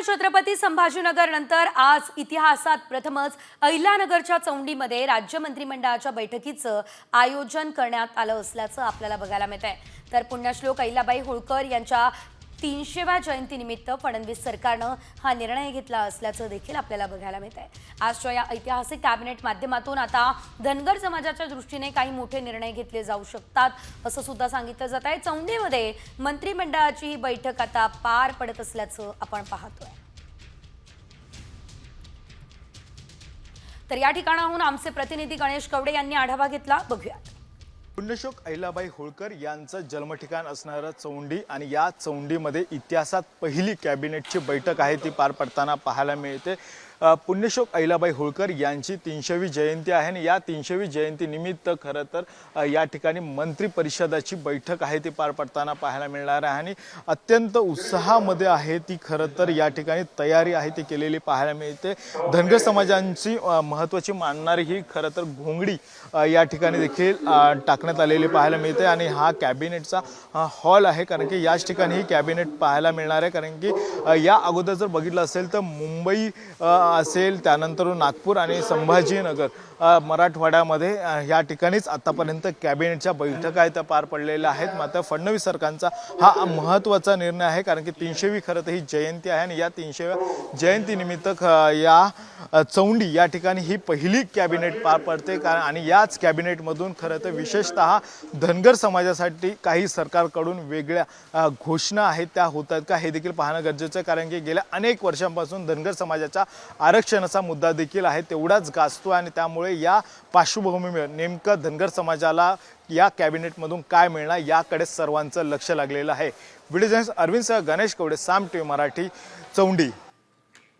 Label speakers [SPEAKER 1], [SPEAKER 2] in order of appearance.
[SPEAKER 1] आणि छत्रपती संभाजीनगर नंतर आज इतिहासात प्रथमच अहिल्यानगरच्या चौंडीमध्ये राज्य मंत्रिमंडळाच्या बैठकीचं आयोजन करण्यात आलं असल्याचं आपल्याला बघायला मिळत आहे तर पुण्यश्लोक अहिल्याबाई होळकर यांच्या तीनशेव्या जयंतीनिमित्त फडणवीस सरकारनं हा निर्णय घेतला असल्याचं देखील आपल्याला बघायला मिळत आहे. आजच्या या ऐतिहासिक कॅबिनेट माध्यमातून आता धनगर समाजाच्या दृष्टीने काही मोठे निर्णय घेतले जाऊ शकतात असं सुद्धा सांगितलं जात आहे. चौंडीमध्ये मंत्रिमंडळाची ही बैठक आता पार पडत असल्याचं आपण पाहतोय. तर या ठिकाणाहून आमचे प्रतिनिधी गणेश कवडे यांनी आढावा घेतला. बघूयात.
[SPEAKER 2] पुण्यशोक अहिल्याबाई होळकर यांचं जन्मठिकाण असणारं चौंडी आणि या चौंडीमध्ये इतिहासात पहिली कॅबिनेटची बैठक आहे ती पार पडताना पाहायला मिळते. पुण्यशोक अहिलाबाई होळकर यांची तीनशेवी जयंती आहे आणि या तीनशेवी जयंतीनिमित्त खरं तर या ठिकाणी मंत्री परिषदाची बैठक आहे ती पार पडताना पाहायला मिळणार आहे आणि अत्यंत उत्साहामध्ये आहे ती खरं तर या ठिकाणी तयारी आहे ती केलेली पाहायला मिळते. धनगर समाजांची महत्त्वाची मानणारी ही खरं तर घोंगडी या ठिकाणी देखील टाकण्यात आलेली पाहायला मिळते आणि हा कॅबिनेटचा हॉल आहे कारण की याच ठिकाणी ही कॅबिनेट पाहायला मिळणार आहे कारण की या अगोदर जर बघितलं असेल तर मुंबई असेल त्यानंतर नागपूर आणि संभाजीनगर मराठवाड्यामध्ये या ठिकाणीच आतापर्यंत कॅबिनेटच्या बैठका इथं पार पडलेल्या आहेत. मात्र फडणवीस सरकारचा हा महत्त्वाचा निर्णय आहे कारण की तीनशेवी खरं तर ही जयंती आहे आणि या तीनशेव्या जयंतीनिमित्त ख या चौंडी या ठिकाणी ही पहिली कॅबिनेट पार पडते. कारण आणि याच कॅबिनेटमधून खरं तर विशेषतः धनगर समाजासाठी काही सरकारकडून वेगळ्या घोषणा आहेत त्या होत आहेत का हे देखील पाहणं गरजेचं आहे. कारण की गेल्या अनेक वर्षांपासून धनगर समाजाच्या आरक्षणाचा मुद्दा देखील आहे तेवढाच गाजतो आणि त्यामुळे या पार्श्वभूमीवर नेमकं धनगर समाजाला या कॅबिनेटमधून काय मिळणार याकडे सर्वांचं लक्ष लागलेलं आहे. व्हिडिओ अरविंद सह गणेश कवडे साम टी मराठी चौंडी.